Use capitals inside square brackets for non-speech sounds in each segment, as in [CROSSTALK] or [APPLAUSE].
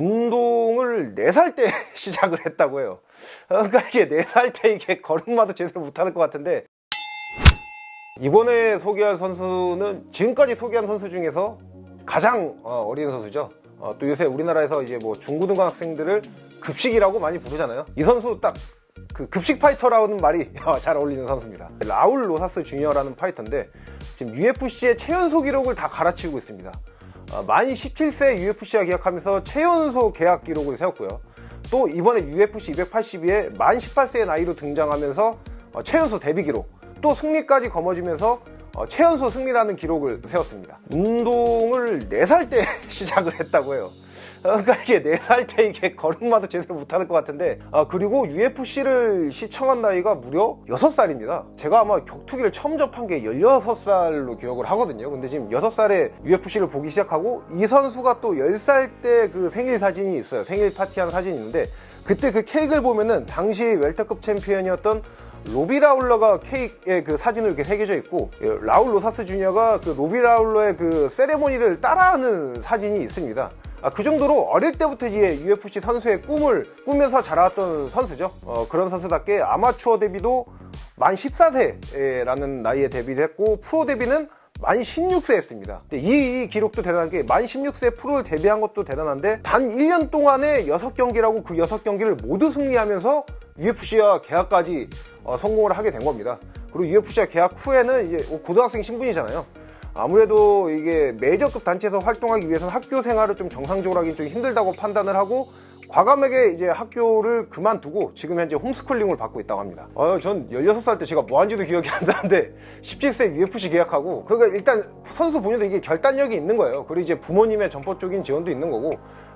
운동을 4살 때 [LAUGHS] 시작을 했다고 해요. 그러니까 이제 4살 때 이게 걸음마도 제대로 못하는 것 같은데 이번에 소개할 선수는 지금까지 소개한 선수 중에서 가장 어, 어린 선수죠. 어, 또 요새 우리나라에서 이제 뭐 중고등학생들을 급식이라고 많이 부르잖아요. 이 선수 딱 그 급식 파이터라는 말이 [LAUGHS] 잘 어울리는 선수입니다. 라울 로사스 주니어라는 파이터인데 지금 UFC의 최연소 기록을 다 갈아치우고 있습니다. 어, 만 17세 UFC와 계약하면서 최연소 계약 기록을 세웠고요. 또 이번에 UFC 282에 만 18세의 나이로 등장하면서 어, 최연소 데뷔 기록, 또 승리까지 거머쥐면서 어, 최연소 승리라는 기록을 세웠습니다. 운동을 4살 때 [LAUGHS] 시작을 했다고 해요. 어, 그러니까 이제 4살 때 이게 걸음마도 제대로 못하는 것 같은데 아, 그리고 UFC를 시청한 나이가 무려 6살입니다. 제가 아마 격투기를 처음 접한 게 16살로 기억을 하거든요. 근데 지금 6살에 UFC를 보기 시작하고 이 선수가 또 10살 때 그 생일 사진이 있어요. 생일 파티한 사진이 있는데 그때 그 케이크를 보면은 당시 웰터급 챔피언이었던 로비 라울러가 케이크에 그 사진을 이렇게 새겨져 있고 예, 라울 로사스 주니어가 그 로비 라울러의 그 세레모니를 따라하는 사진이 있습니다. 아, 그 정도로 어릴 때부터 이제 UFC 선수의 꿈을 꾸면서 자라왔던 선수죠. 어, 그런 선수답게 아마추어 데뷔도 만 14세라는 나이에 데뷔를 했고 프로 데뷔는 만 16세 했습니다. 이, 이 기록도 대단한 게 만 16세 프로를 데뷔한 것도 대단한데 단 1년 동안에 6경기라고 그 6경기를 모두 승리하면서 UFC와 계약까지 어, 성공을 하게 된 겁니다. 그리고 UFC와 계약 후에는 이제 고등학생 신분이잖아요. 아무래도 이게 메이저급 단체에서 활동하기 위해서는 학교 생활을 좀 정상적으로 하기 좀 힘들다고 판단을 하고 과감하게 이제 학교를 그만두고 지금 현재 홈스쿨링을 받고 있다고 합니다. 어, 전 16살 때 제가 뭐 한지도 기억이 안 나는데 17세 UFC 계약하고 그러니까 일단 선수 본인도 이게 결단력이 있는 거예요. 그리고 이제 부모님의 전폭적인 지원도 있는 거고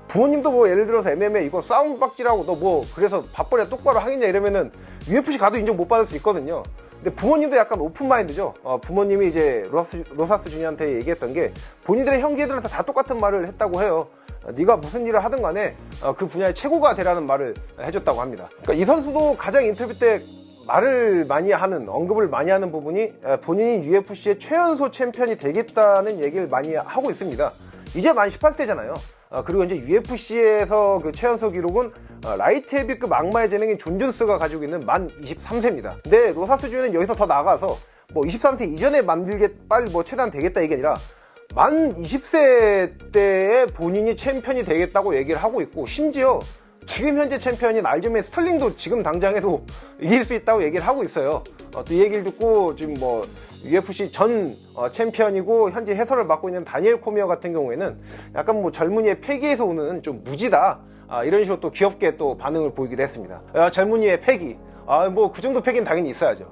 부모님도 뭐 예를 들어서 MMA 이거 싸움 박지라고 너 뭐 그래서 밥벌이 똑바로 하겠냐 이러면은 UFC 가도 인정 못 받을 수 있거든요. 근데 부모님도 약간 오픈 마인드죠. 어, 부모님이 이제 로사스, 로사스 주니한테 얘기했던 게 본인들의 형제들한테 다 똑같은 말을 했다고 해요. 어, 네가 무슨 일을 하든 간에 어, 그 분야의 최고가 되라는 말을 해줬다고 합니다. 그러니까 이 선수도 가장 인터뷰 때 말을 많이 하는 언급을 많이 하는 부분이 어, 본인이 UFC의 최연소 챔피언이 되겠다는 얘기를 많이 하고 있습니다. 이제 만 18세잖아요. 어, 그리고 이제 UFC에서 그 최연소 기록은 어, 라이트 헤비급 악마의 재능인 존 존스가 가지고 있는 만 23세입니다. 근데 로사스 주는 여기서 더 나아가서 뭐 23세 이전에 만들겠 빨리 뭐 최대한 되겠다 이게 아니라 만 20세 때에 본인이 챔피언이 되겠다고 얘기를 하고 있고 심지어 지금 현재 챔피언인 알제메 스털링도 지금 당장에도 [LAUGHS] 이길 수 있다고 얘기를 하고 있어요. 어, 또 이 얘기를 듣고 지금 뭐 UFC 전 어, 챔피언이고 현재 해설을 맡고 있는 다니엘 코미어 같은 경우에는 약간 뭐 젊은이의 패기에서 오는 좀 무지다 아, 이런 식으로 또 귀엽게 또 반응을 보이기도 했습니다. 아, 젊은이의 패기 아, 뭐 그 정도 패기는 당연히 있어야죠.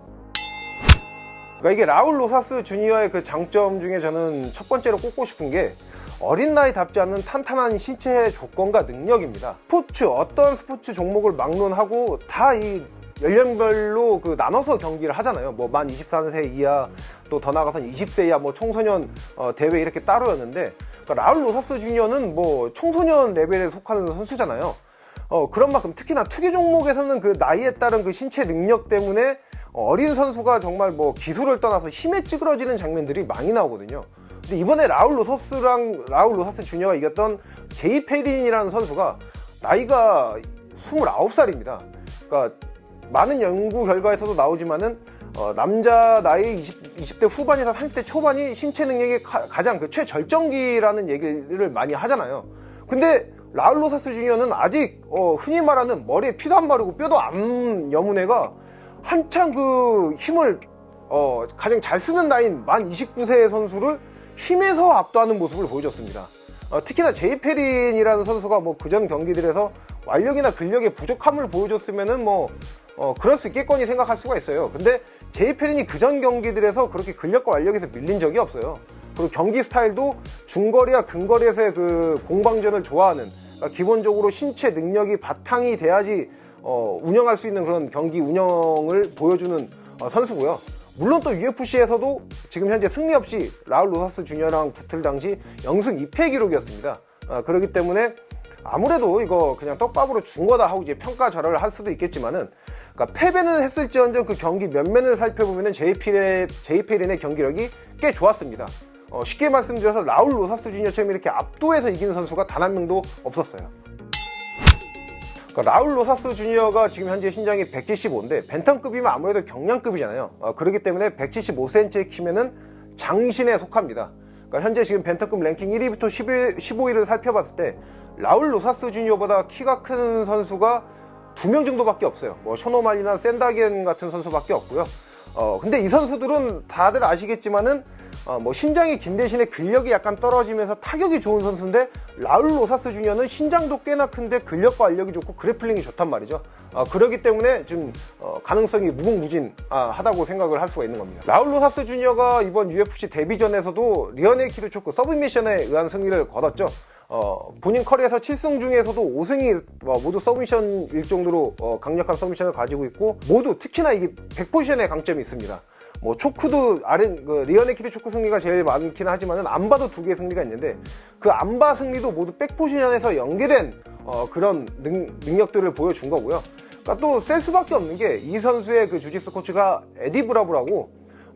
그러니까 이게 라울 로사스 주니어의 그 장점 중에 저는 첫 번째로 꼽고 싶은 게 어린 나이답지 않는 탄탄한 신체 조건과 능력입니다. 스포츠 어떤 스포츠 종목을 막론하고 다이 연령별로 그 나눠서 경기를 하잖아요. 뭐 만 24세 이하 또 더 나가선 20세 이하 뭐 청소년 어, 대회 이렇게 따로였는데 그러니까 라울 로사스 주니어는 뭐 청소년 레벨에 속하는 선수잖아요. 어, 그런 만큼 특히나 투기 종목에서는 그 나이에 따른 그 신체 능력 때문에 어린 선수가 정말 뭐 기술을 떠나서 힘에 찌그러지는 장면들이 많이 나오거든요. 근데 이번에 라울 로서스랑 라울 로사스 주니어가 이겼던 제이 페린이라는 선수가 나이가 29살입니다. 그러니까 많은 연구 결과에서도 나오지만은 어, 남자 나이 20, 20 대 후반에서 30대 초반이 신체 능력이 가, 장그 최절정기라는 얘기를 많이 하잖아요. 근데 라울 로사스 주니어는 아직 어, 흔히 말하는 머리에 피도 안 마르고 뼈도 안 여문 애가 한창 그 힘을 어, 가장 잘 쓰는 나이인 만 29세의 선수를 힘에서 압도하는 모습을 보여줬습니다. 어, 특히나 제이 페린이라는 선수가 뭐 그전 경기들에서 완력이나 근력의 부족함을 보여줬으면은 뭐 어, 그럴 수 있겠거니 생각할 수가 있어요. 근데 제이 페린이 그전 경기들에서 그렇게 근력과 완력에서 밀린 적이 없어요. 그리고 경기 스타일도 중거리와 근거리에서의 그 공방전을 좋아하는 그러니까 기본적으로 신체 능력이 바탕이 돼야지 어, 운영할 수 있는 그런 경기 운영을 보여주는 어, 선수고요. 물론 또 UFC에서도 지금 현재 승리 없이 라울 로사스 주니어랑 붙을 당시 0승 2패 기록이었습니다. 어, 그렇기 때문에 아무래도 이거 그냥 떡밥으로 준 거다 하고 이제 평가 절하를 할 수도 있겠지만은 그러니까 패배는 했을지언정 그 경기 면면을 살펴보면은 제이피린의, 제이피린의 경기력이 꽤 좋았습니다. 어, 쉽게 말씀드려서 라울 로사스 주니어처럼 이렇게 압도해서 이기는 선수가 단 한 명도 없었어요. 그러니까 라울 로사스 주니어가 지금 현재 신장이 175인데 벤턴급이면 아무래도 경량급이잖아요. 어, 그렇기 때문에 175cm의 키면은 장신에 속합니다. 그러니까 현재 지금 벤턴급 랭킹 1위부터 10위, 15위를 살펴봤을 때 라울 로사스 주니어보다 키가 큰 선수가 두 명 정도밖에 없어요. 뭐 셔노말이나 샌다겐 같은 선수밖에 없고요. 어 근데 이 선수들은 다들 아시겠지만은 어, 뭐 신장이 긴 대신에 근력이 약간 떨어지면서 타격이 좋은 선수인데 라울 로사스 주니어는 신장도 꽤나 큰데 근력과 알력이 좋고 그래플링이 좋단 말이죠. 어, 그렇기 때문에 좀 어, 가능성이 무궁무진하다고 생각을 할 수가 있는 겁니다. 라울 로사스 주니어가 이번 UFC 데뷔전에서도 리어넬 키드 초크 서브미션에 의한 승리를 거뒀죠. 어, 본인 커리어에서 7승 중에서도 5승이 어, 모두 서브미션일 정도로 어, 강력한 서브미션을 가지고 있고 모두 특히나 이게 100포지션의 강점이 있습니다. 뭐 초크도 아른 그 리어네키드 초크 승리가 제일 많긴 하지만은 안바도 두 개의 승리가 있는데 그 안바 승리도 모두 백포지션에서 연계된 어, 그런 능, 능력들을 보여준 거고요. 그러니까 또 셀 수밖에 없는 게 이 선수의 그 주짓수 코치가 에디 브라브라고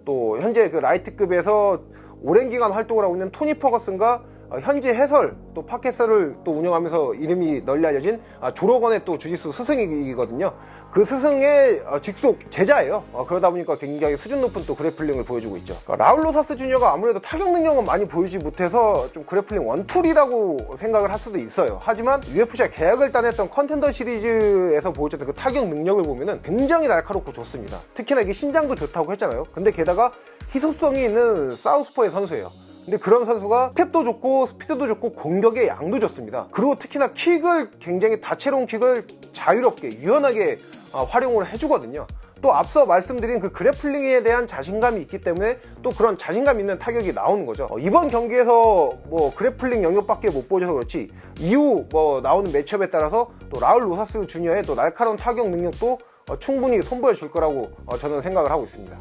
또 현재 그 라이트급에서 오랜 기간 활동을 하고 있는 토니 퍼거슨과 어, 현지 해설 또 팟캐스트를 또 운영하면서 이름이 널리 알려진 아, 조로건의 또 주짓수 스승이거든요. 그 스승의 어, 직속 제자예요. 어, 그러다 보니까 굉장히 수준 높은 또 그래플링을 보여주고 있죠. 그러니까 라울 로사스 주니어가 아무래도 타격 능력은 많이 보여주지 못해서 좀 그래플링 원툴이라고 생각을 할 수도 있어요. 하지만 UFC가 계약을 따냈던 컨텐더 시리즈에서 보여줬던 그 타격 능력을 보면은 굉장히 날카롭고 좋습니다. 특히나 이게 신장도 좋다고 했잖아요. 근데 게다가 희소성이 있는 사우스포의 선수예요. 근데 그런 선수가 스텝도 좋고 스피드도 좋고 공격의 양도 좋습니다. 그리고 특히나 킥을 굉장히 다채로운 킥을 자유롭게 유연하게 어, 활용을 해주거든요. 또 앞서 말씀드린 그 그래플링에 대한 자신감이 있기 때문에 또 그런 자신감 있는 타격이 나오는 거죠. 어, 이번 경기에서 뭐 그래플링 영역밖에 못 보여줘서 그렇지 이후 뭐 나오는 매치업에 따라서 또 라울 로사스 주니어의 또 날카로운 타격 능력도 어, 충분히 선보여 줄 거라고 어, 저는 생각을 하고 있습니다.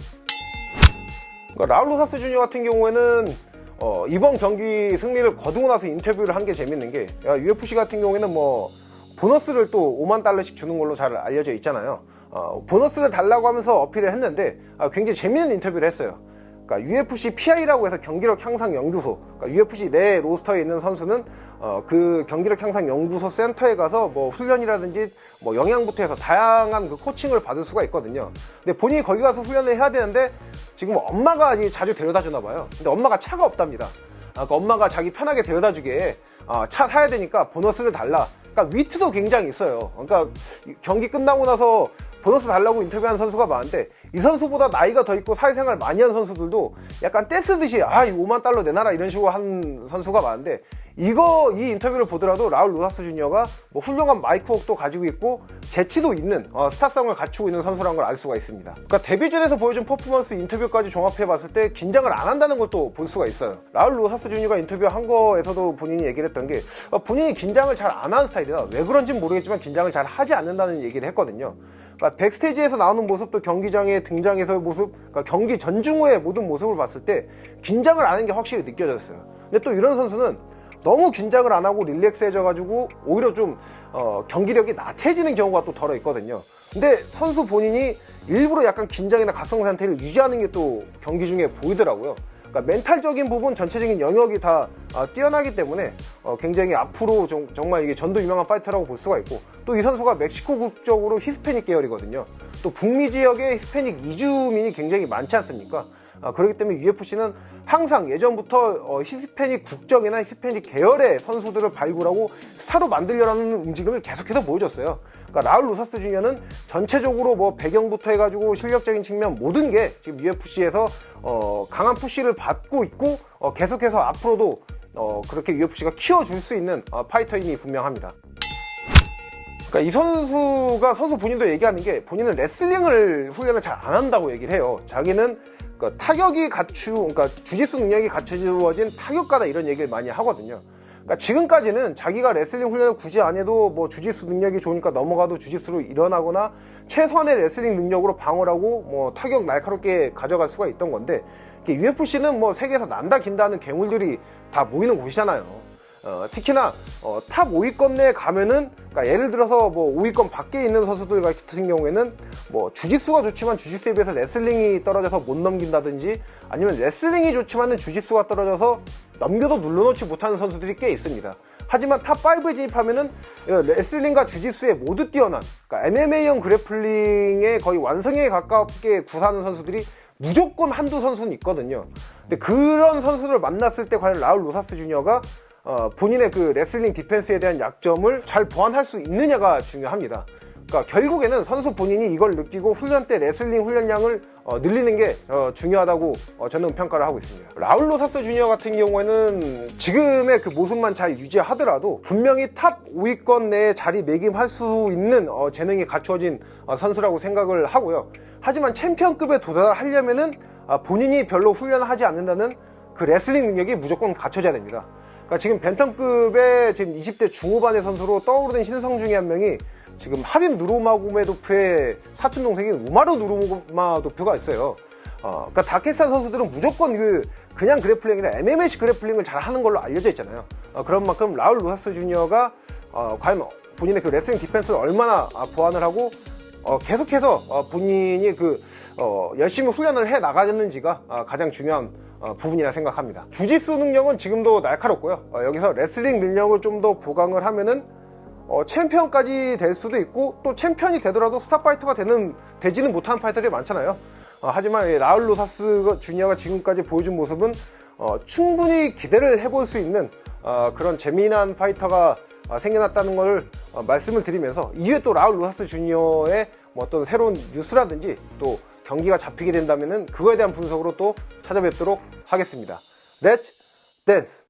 그러니까 라울 로사스 주니어 같은 경우에는 어, 이번 경기 승리를 거두고 나서 인터뷰를 한 게 재밌는 게 야, UFC 같은 경우에는 뭐 보너스를 또 5만 달러씩 주는 걸로 잘 알려져 있잖아요. 어, 보너스를 달라고 하면서 어필을 했는데 아, 굉장히 재밌는 인터뷰를 했어요. 그러니까 UFC PI라고 해서 경기력 향상 연구소. 그러니까 UFC 내 로스터에 있는 선수는 어, 그 경기력 향상 연구소 센터에 가서 뭐 훈련이라든지 뭐 영양부터 해서 다양한 그 코칭을 받을 수가 있거든요. 근데 본인이 거기 가서 훈련을 해야 되는데 지금 엄마가 자주 데려다 주나 봐요. 근데 엄마가 차가 없답니다. 아, 그러니까 엄마가 자기 편하게 데려다 주게 아, 차 사야 되니까 보너스를 달라. 그러니까 위트도 굉장히 있어요. 그러니까 경기 끝나고 나서 보너스 달라고 인터뷰한 선수가 많은데 이 선수보다 나이가 더 있고 사회생활 많이 한 선수들도 약간 떼쓰듯이 아, 이 5만 달러 내놔라 이런 식으로 한 선수가 많은데 이거 이 인터뷰를 보더라도 라울 로사스 주니어가 뭐 훌륭한 마이크웍도 가지고 있고 재치도 있는 어, 스타성을 갖추고 있는 선수라는 걸 알 수가 있습니다. 그러니까 데뷔전에서 보여준 퍼포먼스 인터뷰까지 종합해 봤을 때 긴장을 안 한다는 것도 볼 수가 있어요. 라울 로사스 주니어가 인터뷰한 거에서도 본인이 얘기를 했던 게 어, 본인이 긴장을 잘 안 하는 스타일이다. 왜 그런지는 모르겠지만 긴장을 잘 하지 않는다는 얘기를 했거든요. 그러니까 백스테이지에서 나오는 모습도 경기장에 등장해서 모습, 그러니까 경기 전중 후의 모든 모습을 봤을 때 긴장을 안 하는 게 확실히 느껴졌어요. 근데 또 이런 선수는 너무 긴장을 안 하고 릴렉스해져가지고 오히려 좀 어, 경기력이 나태해지는 경우가 또 덜어 있거든요. 근데 선수 본인이 일부러 약간 긴장이나 각성 상태를 유지하는 게 또 경기 중에 보이더라고요. 그러니까 멘탈적인 부분 전체적인 영역이 다 어, 뛰어나기 때문에 어, 굉장히 앞으로 정, 말 이게 전도 유명한 파이터라고 볼 수가 있고 또 이 선수가 멕시코 국적으로 히스패닉 계열이거든요. 또 북미 지역에 히스패닉 이주민이 굉장히 많지 않습니까? 아, 그렇기 때문에 UFC는 항상 예전부터 어, 히스패닉 국적이나 히스패닉 계열의 선수들을 발굴하고 스타로 만들려는 움직임을 계속해서 보여줬어요. 그러니까 라울 로사스 주니어는 전체적으로 뭐 배경부터 해가지고 실력적인 측면 모든 게 지금 UFC에서 어, 강한 푸시를 받고 있고 어, 계속해서 앞으로도 어, 그렇게 UFC가 키워줄 수 있는 어, 파이터임이 분명합니다. 그러니까 이 선수가 선수 본인도 얘기하는 게 본인은 레슬링을 훈련을 잘 안 한다고 얘기를 해요. 자기는 그러니까 타격이 갖추, 그러니까 주짓수 능력이 갖춰지워진 타격가다 이런 얘기를 많이 하거든요. 그러니까 지금까지는 자기가 레슬링 훈련을 굳이 안 해도 뭐 주짓수 능력이 좋으니까 넘어가도 주짓수로 일어나거나 최소한의 레슬링 능력으로 방어를 하고 뭐 타격 날카롭게 가져갈 수가 있던 건데 UFC는 뭐 세계에서 난다 긴다는 괴물들이 다 모이는 곳이잖아요. 어, 특히나 어, 탑 5위권 내에 가면은 그러니까 예를 들어서 뭐 5위권 밖에 있는 선수들 같은 경우에는 뭐 주짓수가 좋지만 주짓수에 비해서 레슬링이 떨어져서 못 넘긴다든지 아니면 레슬링이 좋지만은 주짓수가 떨어져서 넘겨도 눌러놓지 못하는 선수들이 꽤 있습니다. 하지만 탑5에 진입하면은 어, 레슬링과 주짓수에 모두 뛰어난 그러니까 MMA형 그래플링의 거의 완성에 가깝게 구사하는 선수들이 무조건 한두 선수는 있거든요. 근데 그런 선수들을 만났을 때 과연 라울 로사스 주니어가 어, 본인의 그 레슬링 디펜스에 대한 약점을 잘 보완할 수 있느냐가 중요합니다. 그러니까 결국에는 선수 본인이 이걸 느끼고 훈련 때 레슬링 훈련량을 어, 늘리는 게 어, 중요하다고 어, 저는 평가를 하고 있습니다. 라울 로사스 주니어 같은 경우에는 지금의 그 모습만 잘 유지하더라도 분명히 탑 5위권 내에 자리 매김할 수 있는 어, 재능이 갖추어진 어, 선수라고 생각을 하고요. 하지만 챔피언급에 도달하려면은 아, 본인이 별로 훈련을 하지 않는다는 그 레슬링 능력이 무조건 갖춰져야 됩니다. 그러니까 지금 벤턴급의 지금 20대 중후반의 선수로 떠오르는 신성 중에 한 명이 지금 하빔 누르마고메도프의 사촌 동생인 우마르 누르마도프가 있어요. 어, 그러니까 다케스탄 선수들은 무조건 그 그냥 그래플링이 아니라 MMA식 그래플링을 잘 하는 걸로 알려져 있잖아요. 어, 그런 만큼 라울 로사스 주니어가 어, 과연 본인의 그 레슬링 디펜스를 얼마나 아, 보완을 하고 어, 계속해서 어, 본인이 그 어, 열심히 훈련을 해 나가졌는지가 아, 가장 중요한 어, 부분이라 생각합니다. 주짓수 능력은 지금도 날카롭고요. 어, 여기서 레슬링 능력을 좀 더 보강을 하면은 어, 챔피언까지 될 수도 있고 또 챔피언이 되더라도 스타 파이터가 되는 되지는 못하는 파이터들이 많잖아요. 어, 하지만 이 라울 로사스 주니어가 지금까지 보여준 모습은 어, 충분히 기대를 해볼 수 있는 어, 그런 재미난 파이터가 어, 생겨났다는 걸 어, 말씀을 드리면서 이후에 또 라울 로사스 주니어의 뭐 어떤 새로운 뉴스라든지 또 경기가 잡히게 된다면은 그거에 대한 분석으로 또 찾아뵙도록 하겠습니다. 렛츠 댄스!